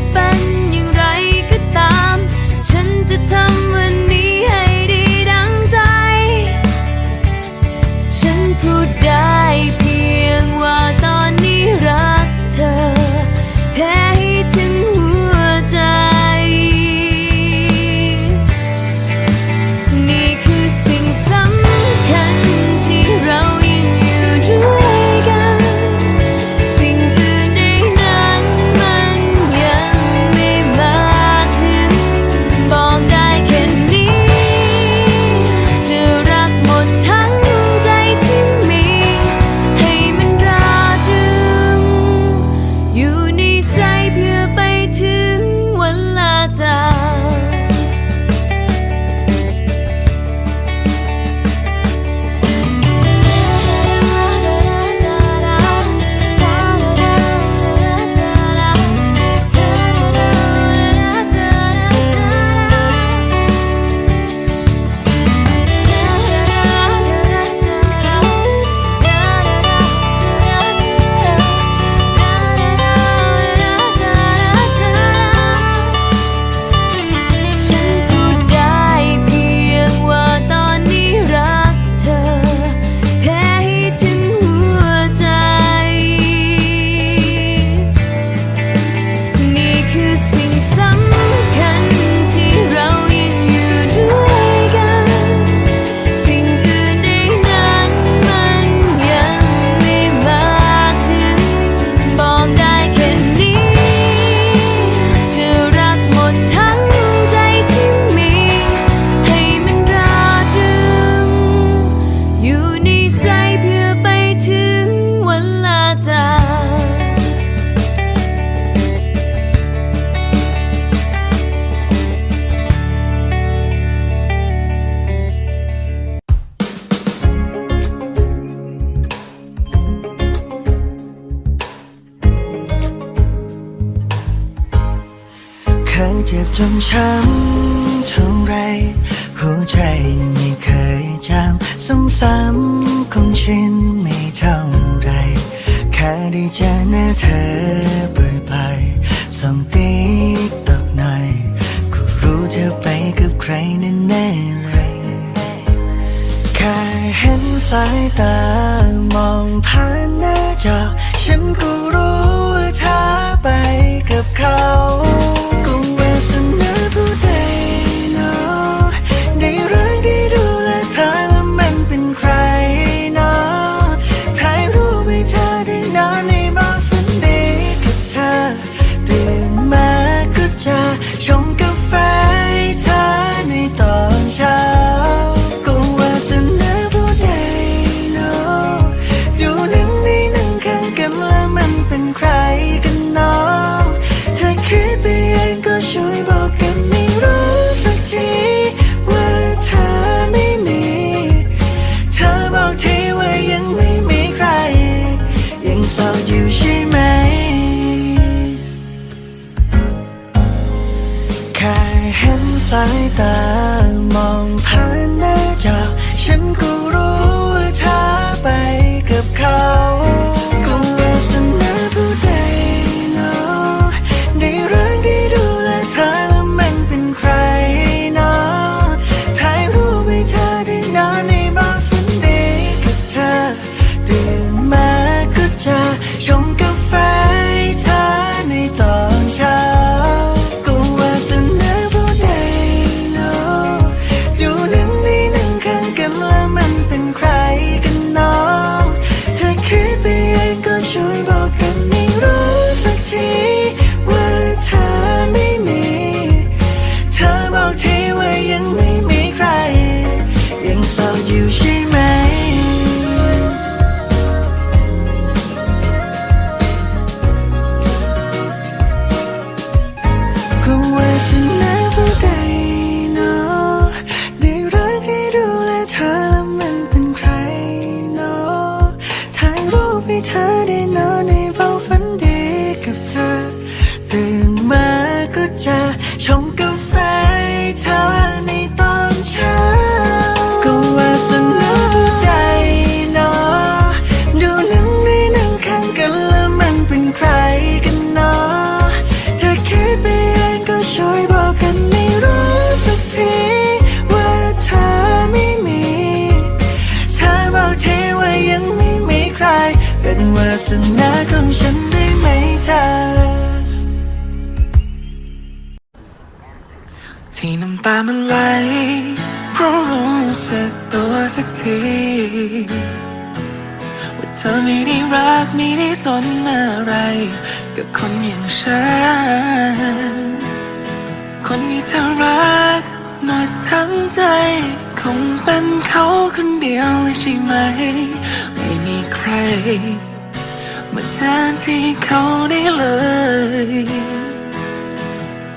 จะเป็นอย่างไรก็ตาม ฉันจะทำ เจอหน้าเธอบ่อยๆส่องติ๊กตกหน่อยก็รู้เธอไปกับใครแน่ๆเลยแค่เห็นสายตามองผ่านหน้าจอ มันเป็นใครกันเนาะถ้าคิดไปเองก็ช่วยบอกกันไม่รู้สักทีว่าเธอไม่มี เธอบอกทีว่ายังไม่มีใคร ยังโสดอยู่ใช่ไหม แค่เห็นสายตา ก็ว สนาของฉันได้ไหมเธอ ที่น้ำตามันไหลเพราะรู้สึกตัวสักที ว่าเธอไม่ได้รักไม่ได้สนอะไร กับคนอย่างฉัน คนที่เธอรักหมดทั้งใจ คงเป็นเขาคนเดียวเลยใช่ไหม ไม่มีใคร มาแทนที่เขาได้เลย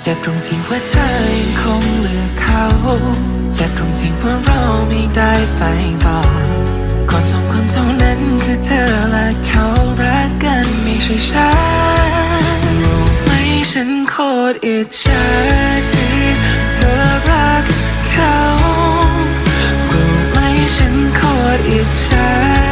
เจ็บตรงที่ว่าเธอยังคงเหลือเขาเจ็บตรงที่ว่าเราไม่ได้ไปต่อคนสองคนเท่านั้นคือเธอและเขารักกันไม่ใช่ฉันรู้ไหมฉันโคตรอิจฉาที่เธอรักเขารู้ไหมฉันโคตรอิจฉา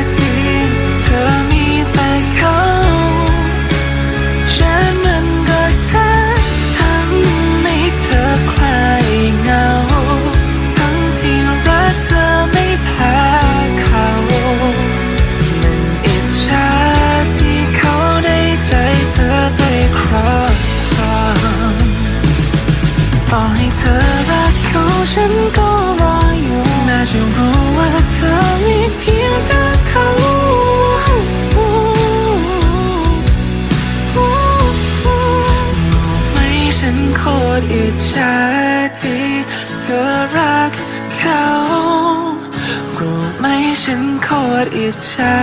นโคตรอิจฉา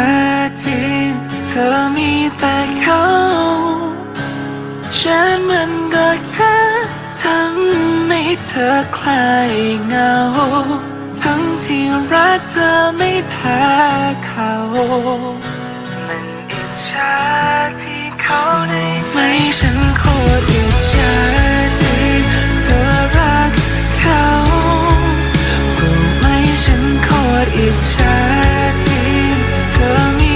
ที่เธอมีแต่เขา ฉันมันก็แค่ทำให้เธอคลายเหงา ทั้งที่รักเธอไม่แพ้เขา มันอิจฉาที่เขาได้ไม่ฉันโคตรอิจฉาที่เธอรักเขารู้ไหมฉันโคตรอิจฉา ที่เ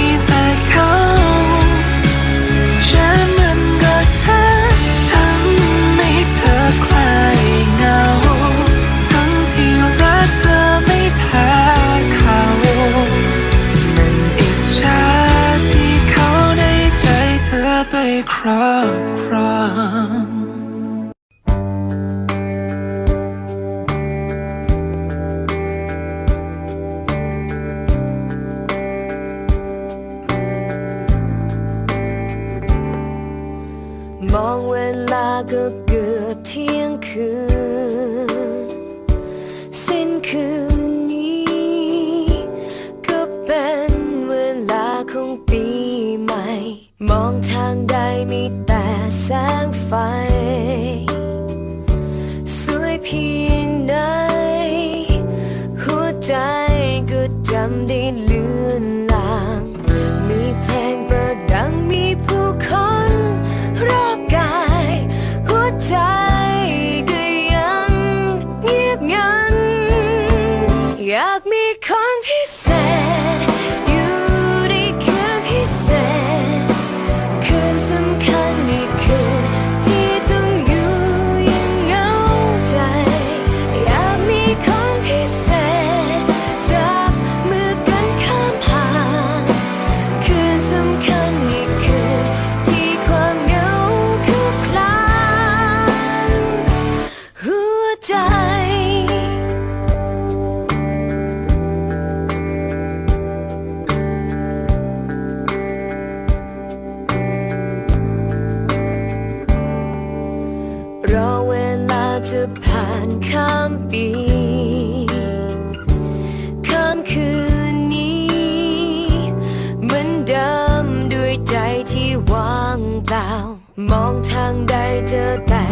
ก็เกือบเที่ยงคืน สิ้นคืนนี้ ก็เป็นเวลาของปีใหม่ มองทางใดมีแต่แสงไฟ สวยเพียงไหนหัวใจก็จำได้เลือน รอเวลาจะผ่านข้ามปี ข้ามคืนนี้ เหมือนเดิมด้วยใจที่ว่างเปล่า มองทางใดเจอแต่